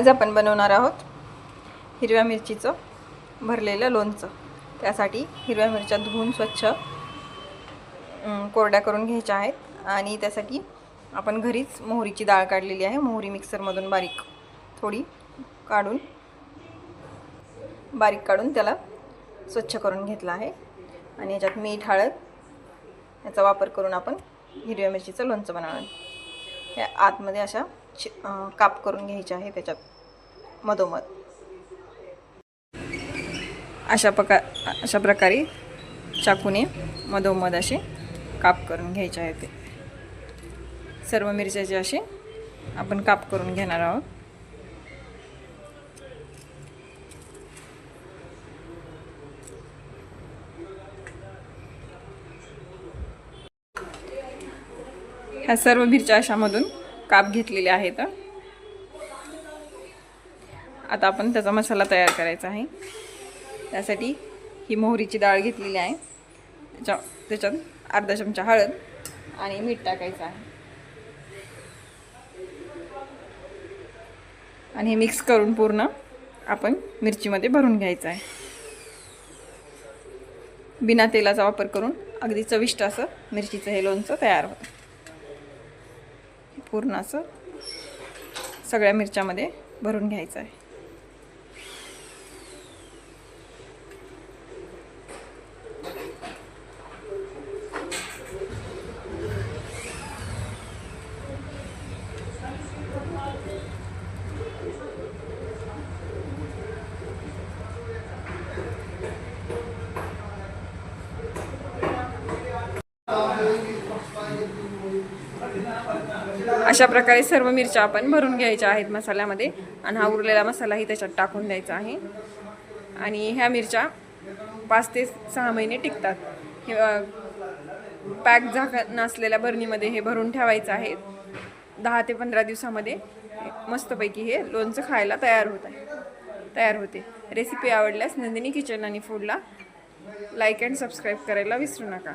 आज आपण बनवणार आहोत हिरव्या मिरचीचं भरलेलं लोणचं. त्यासाठी हिरव्या मिरच्या धुवून स्वच्छ कोरड्या करून घ्यायच्या आहेत. आणि त्यासाठी आपण घरीच मोहरीची डाळ काढलेली आहे. मोहरी मिक्सरमधून बारीक थोडी काढून बारीक काढून त्याला स्वच्छ करून घेतला आहे. आणि याच्यात मीठ हळद याचा वापर करून आपण हिरव्या मिरचीचं लोणचं बनवणार. ह्या आतमध्ये अशा काप करून घ्यायचे आहे त्याच्यात. मधोमध. अशा प्रका अशा प्रकारे चाकूने मधोमध असे काप करून घ्यायचे आहे ते. सर्व मिरच्याचे असे आपण काप करून घेणार आहोत. ह्या सर्व मिरच्या अशामधून काप घेतलेले आहेत. आता आपण त्याचा मसाला तयार करायचा आहे. त्यासाठी ही मोहरीची डाळ घेतलेली आहे. त्याच्या त्याच्यात अर्धा चमचा हळद आणि मीठ टाकायचं आहे. आणि हे मिक्स करून पूर्ण आपण मिरचीमध्ये भरून घ्यायचं आहे. बिना तेलाचा वापर करून अगदी चविष्ट असं मिरचीचं हे लोणचं तयार होतं. पूर्ण असं सगळ्या मिरच्यामध्ये भरून घ्यायचं आहे. अशा प्रकारे सर्व मिरच्या आपण भरून घ्यायच्या आहेत मसाल्यामध्ये. आणि हा उरलेला मसालाही त्याच्यात टाकून द्यायचा आहे. आणि ह्या मिरच्या पाच ते सहा महिने टिकतात. हे पॅक झाक नसलेल्या बरणीमध्ये हे भरून ठेवायचं आहे. दहा ते पंधरा दिवसामध्ये मस्तपैकी हे लोणचं खायला तयार होत आहे. तयार होते. रेसिपी आवडल्यास नंदिनी किचन आणि फूडला लाईक अँड सबस्क्राईब करायला विसरू नका.